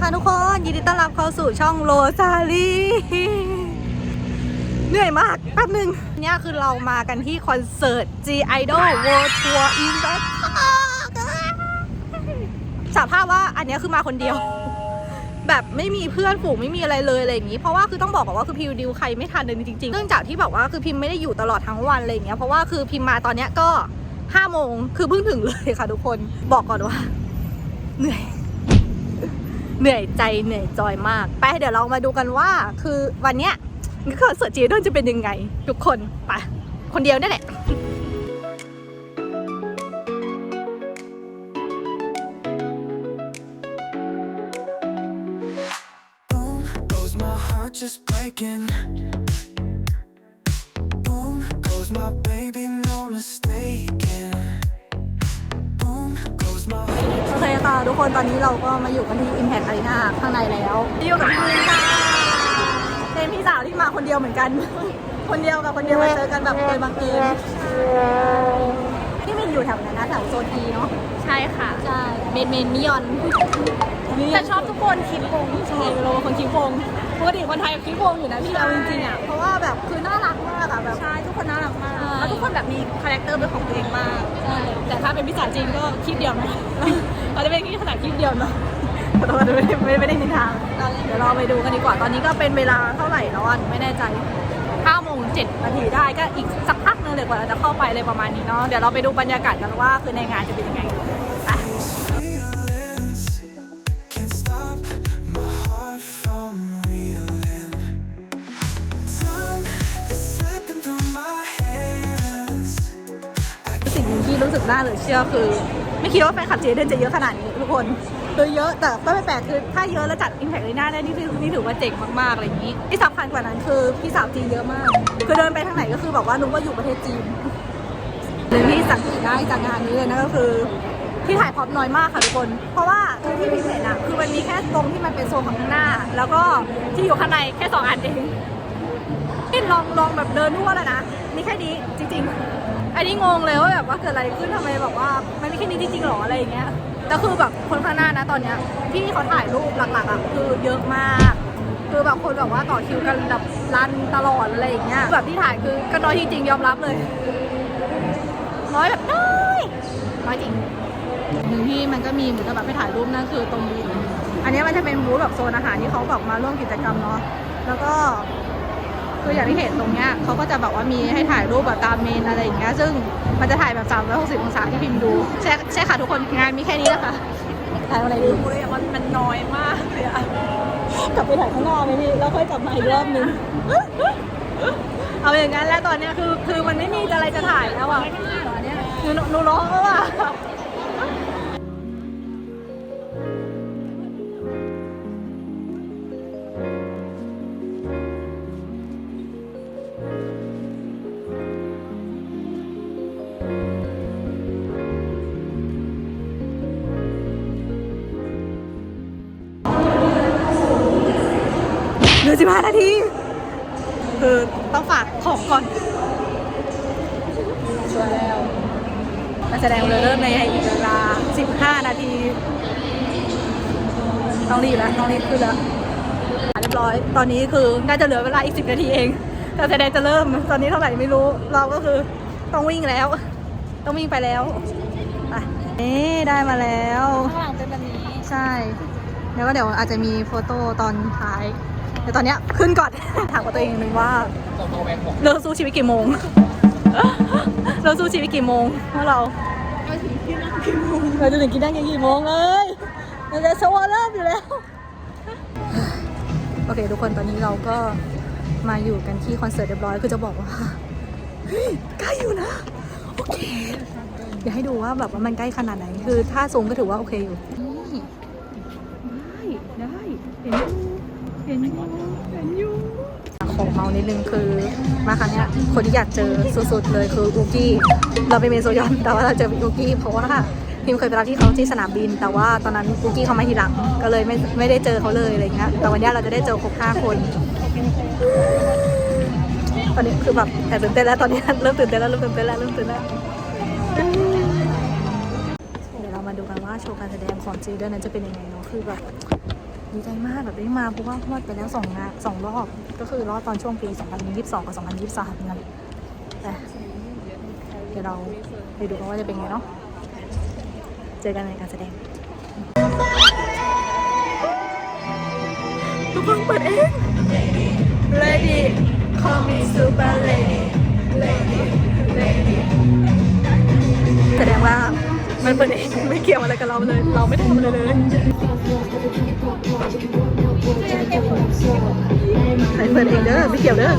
ค่ะทุกคน ยินดีต้อนรับเข้าสู่ช่องโรซาลีเหนื่อยมากแป๊บหนึงเนี่ยคือเรามากันที่คอนเสิร์ต G Idol World Tour in Bangkok สาภาพว่าอันนี้คือมาคนเดียว แบบไม่มีเพื่อนฝูงไม่มีอะไรเลยอะไรอย่างนี้ เพราะว่าคือต้องบอกก่อนว่าคือพิวดิวใครไม่ทันเลยจริงๆเนื่องจากที่แบบว่าคือพิมไม่ได้อยู่ตลอดทั้งวันอะไรอย่างเงี้ยเพราะว่าคือพิมมาตอนเนี้ยก็ห้าโมงคือเพิ่งถึงเลยค่ะทุกคนบอกก่อนว่าเหนื่อย เหนื่อยใจเหนื่อยจอยมาก ไปเดี๋ยวเรามาดูกันว่า คือวันเนี้ยคอนเสิร์ตจีดอนจะเป็นยังไง ทุกคนไปคนเดียวนี่แหละ just breaking. Boom goes my คค่ะทุกคนตอนนี้เราก็มาอยู่กันที่ Impact Arena ข้างในแล้วอยู่กับพี่มินค่ะเป็นพี่สาวที่มาคนเดียวเหมือนกัน คนเดียวกับคนเดียวมาเจอกันแบบโดยบังเอิญพี่มินอยู่แถวไหนนะแถวโซนอีเนาะใช่ค่ะ ใช่เมนเมนนิยอนแต่ชอบทุกคนคิดวงใช่เราเป็นคนคิดวงปกติคนไทยคิดวงอยู่นะพี่เราจริงๆอะเพราะว่าแบบคือน่ารักมากอะแบบใช่ทุกคนน่ารักมากใช่แล้วทุก คนแบบมีคาแรคเตอร์เป็นของตัวเองมากใช่แต่ถ้าเป็นภาษาจีนก็คลิปเดียวนะเราจะเป็นภาษาคลิปเดียวเนาะแต่เราจะไม่ได้ไม่ได้นินทางเดี๋ยวเราไปดูกันดีกว่า ตอนนี้ก็เป็นเวลาเท่าไหร่แล้วอะไม่แน่ใจ5โมง7นาทีได้ก็อีกสักพักนึงเลยกว่าเราจะเข้าไปเลยประมาณนี้เนาะเดี๋ยวเราไปดูบรรยากาศกันว่าคือในงานจะเป็นยังไง รู้สึกน่าเหลือเชื่อคือ ไม่คิดว่าแฟนคลับเจเดนจะเยอะขนาดนี้ทุกคนคือเยอะแต่ก็ไม่แปลกคือถ้าเยอะแล้วจัดอิมแพคเลยหน้าได้นี่คือนี่ถือว่าเจ๋งมากๆอะไรอย่างนี้ที่สำคัญกว่านั้นคือพี่สาวจีนเยอะมากคือเดินไปทางไหนก็คือแบบว่านึกว่าอยู่ประเทศจีนหรือที่สังเกตได้จากงานนี้เลยนะก็คือที่ถ่ายพร็อปน้อยมากค่ะทุกคน เพราะว่าที่พิเศษอะคือมันมีแค่ตรงที่มันเป็นโซนของข้างหน้า แล้วก็ที่อยู่ข้างในแค่สองอันเองนี่ลองลองแบบเดินทั่วแล้วนะมีแค่นี้จริงๆ อันนี้งงเลยว่าแบบว่าเกิดอะไรขึ้นทำไมแบบว่า มันมีแค่นี้จริงๆหรออะไรอย่างเงี้ยแล้วคือแบบคนข้างหน้านะตอนเนี้ยที่เขาถ่ายรูปหลักๆอะคือเยอะมาก คือแบบคนแบบว่าต่อคิวกันแบบรันตลอดอะไรอย่างเงี้ยแบบที่ถ่ายคือก็น้อยจริงๆยอมรับเลยน้อยแบบน้อยน้อยจริงหนึ่งที่มันก็มีเหมือนกับแบบไปถ่ายรูปนั่นคือตรงบูธอันนี้มันจะเป็นบูธแบบโซนอาหารที่เขาแบบมาร่วมกิจกรรมเนาะแล้วก็ คืออย่างที่เห็นตรงเนี้ยเขาก็จะแบบว่ามีให้ถ่ายรูปแบบตามเมนอะไรอย่างเงี้ยซึ่งมันจะถ่ายแบบ 360 องศาที่พิมพ์ดูใช่ใช่ค่ะทุกคนงานมีแค่นี้แหละค่ะถ่ายอะไรดีโอ้ยมันมันน้อยมากเลยอะกลับไปถ่ายข้างนอกไหมพี่แล้วค่อยกลับมาอีกรอบนึงเอาอย่างนั้นแล้วตอนเนี้ยคือคือมันไม่มีอะไรจะถ่ายแล้วอะหนูหนูร้องแล้วอะ ลือสิบห้านาที คือต้องฝากของก่อนชัวร์แล้วการแสดงเริ่มในอีกเวลา15นาที ต้องรีบแล้วต้องรีบขึ้นแล้วเรียบร้อย ตอนนี้คือน่าจะเหลือเวลาอีก10นาทีเองการแสดงจะเริ่ม ตอนนี้เท่าไหร่ไม่รู้ เราก็คือต้องวิ่งแล้ว ต้องวิ่งไปแล้วไปนี่ได้มาแล้วข้างหลังเป็นแบบนี้ ใช่ แล้วก็เดี๋ยวอาจจะมีโฟโต้ตอนท้าย แต่ตอนเนี้ยขึ้นก่อน ถามกับตัวเองหนึ่งว่าเราสู้ชีวิตกี่โมง เราสู้ชีวิตกี่โมงเพราะเราเราจะถึงกินได้กันกี่โมงเอ้ยเราจะโชว์เริ่มอยู่แล้ว โอเคทุกคนตอนนี้เราก็มาอยู่กันที่คอนเสิร์ตเรียบร้อยคือจะบอกว่าเฮ้ยใกล้อยู่นะ โอเคเดี๋ยวให้ดูว่าแบบว่ามันใกล้ขนาดไหน คือถ้าซูมก็ถือว่าโอเคอยู่ ได้ ได้เห็นอยู่เห็นอยู่เห็นอยู่ของเมานิดนึงคือมาครั้งนี้คนที่อยากเจอสุดๆเลยคืออูกี้เราไปเมนโซยอนแต่ว่าเราเจออูกี้เพราะว่าพิมเคยไปรับที่เขาที่สนามบิน แต่ว่าตอนนั้นอูกี้เขามาทีหลังก็เลยไม่ไม่ได้เจอเขาเลยอะไรเงี้ยแต่วันนี้เราจะได้เจอครบห้าคน ตอนนี้คือแบบแอบตื่นเต้นแล้วตอนนี้เริ่มตื่นเต้นแล้วเริ่มตื่นเต้นแล้วเริ่มตื่นแล้วเดี๋ยวเรามาดูกันว่าโชว์การแสดงของจีเดอร์นั้นจะเป็นยังไงเนาะคือแบบ ดีใจมากแบบได้มาเพราะว่ารอดไปแล้วสองงานสองรอบก็คือรอดตอนช่วงปี 2022 กับ 2023นั่นแต่เดี๋ยวเราไปดูกันว่าจะเป็นไงเนาะเจอกันในการแสดง ทุกคนเปิดเอง Lady call me super lady lady lady แสดงว่า มันเปิดเองไม่เกี่ยวอะไรกับเราเลย เราไม่ทำอะไรเลยใครเปิดเองเด้อไม่เกี่ยวเด้อ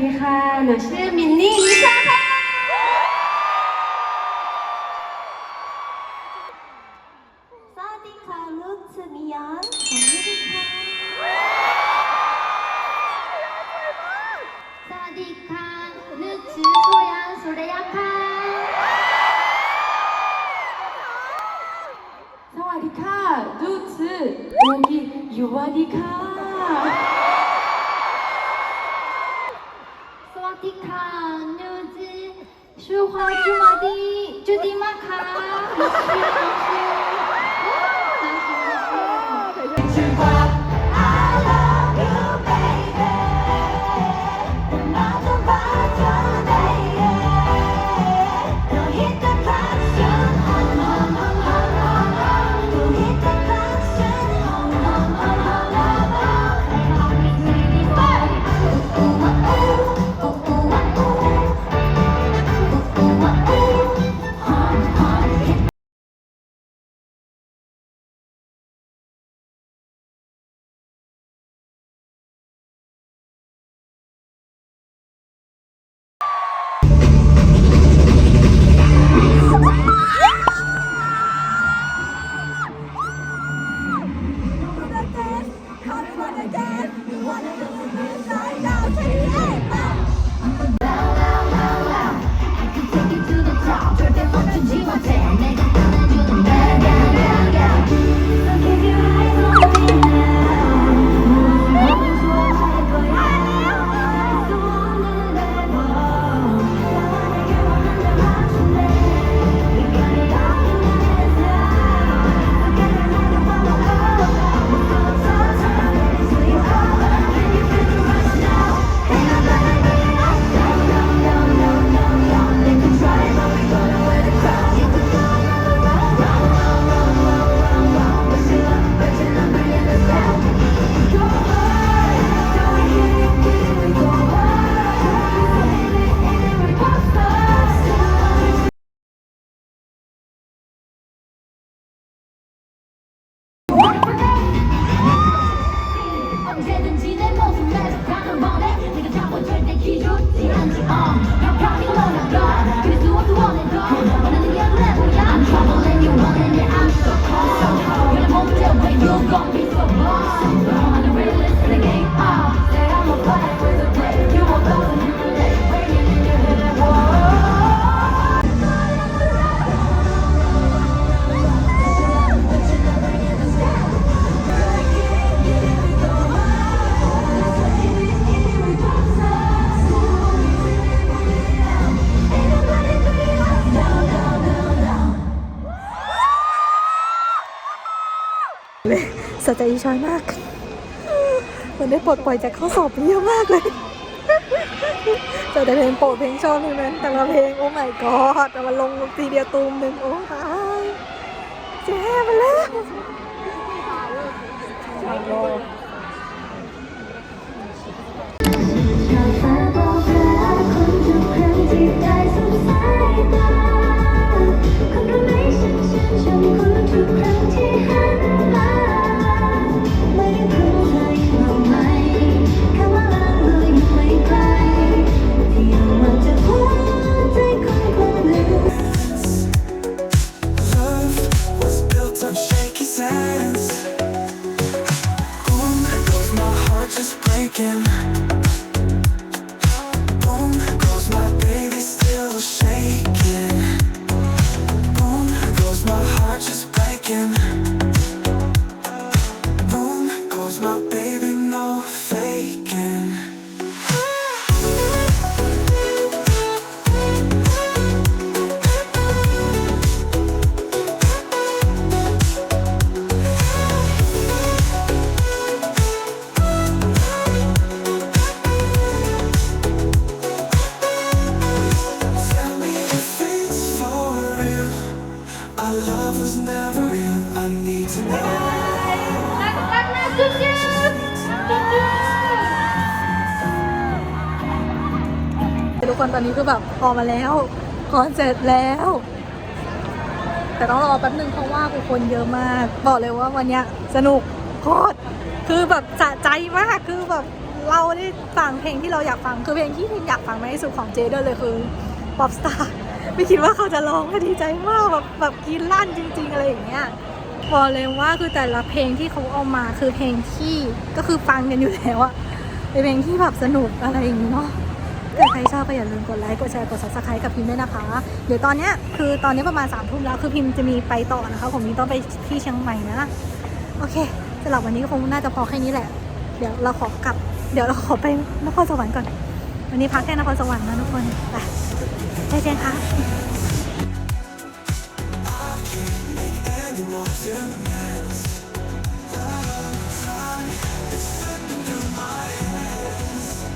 ดีค่ะ หนูชื่อมินนี่นิชาค่ะ สวัสดีค่ะ ลูกชื่อมิยอนสวัสดีค่ะ สวัสดีค่ะหนูชื่อโซยันสุริยาค่ะ สวัสดีค่ะดูชื่อโอกิยูวาดีค่ะ ใจอีชอยมากเหมือนได้ปลดปล่อยจากข้อสอบเยอะมากเลยจะแต่เพลงโปรดเพลงชอบทั้งนั้นแต่ละเพลงโอ้ my god แต่มันลงทีเดียวตูมหนึ่งโอ้ตายเจ๊มาแล้ว just อนนี้คือแบบออมาแล้วคอนเสร็จแล้ว แต่ต้องรอแป๊บนึงเพราะว่ากูคนเยอะมาก บอกเลยว่าวันนี้สนุกโคตรคือแบบสะใจมากคือแบบเราได้ฟังเพลงที่เราอยากฟังคือเพลงที่พิมอยากฟังมากที่สุดของเจเดอร์เลยคือ Pop Star ไม่คิดว่าเขาจะร้องก็ดีใจมากแบบแบบกินลั่นจริง ๆ อะไรอย่างเงี้ยบอกเลยว่าคือแต่ละเพลงที่เขาเอามาคือเพลงที่ก็คือฟังกันอยู่แล้วอะเป็นเพลงที่แบบสนุกอะไรอย่างเงี้เนาะ ถ้าใครชอบก็อย่าลืมกดไลค์ กดแชร์ กด subscribe กับพิมพ์ด้วยนะคะ เดี๋ยวตอนเนี้ยคือตอนนี้ประมาณ3ามทุ่มแล้ว คือพิมพ์จะมีไปต่อนะคะ ผมมีต้องไปที่เชียงใหม่นะ โอเคสำหรับวันนี้ก็คงน่าจะพอแค่นี้แหละ เดี๋ยวเราขอกลับ เดี๋ยวเราขอไปนครสวรรค์ก่อน วันนี้พักแค่นครสวรรค์นะทุกคน ไปเจอกันค่ะ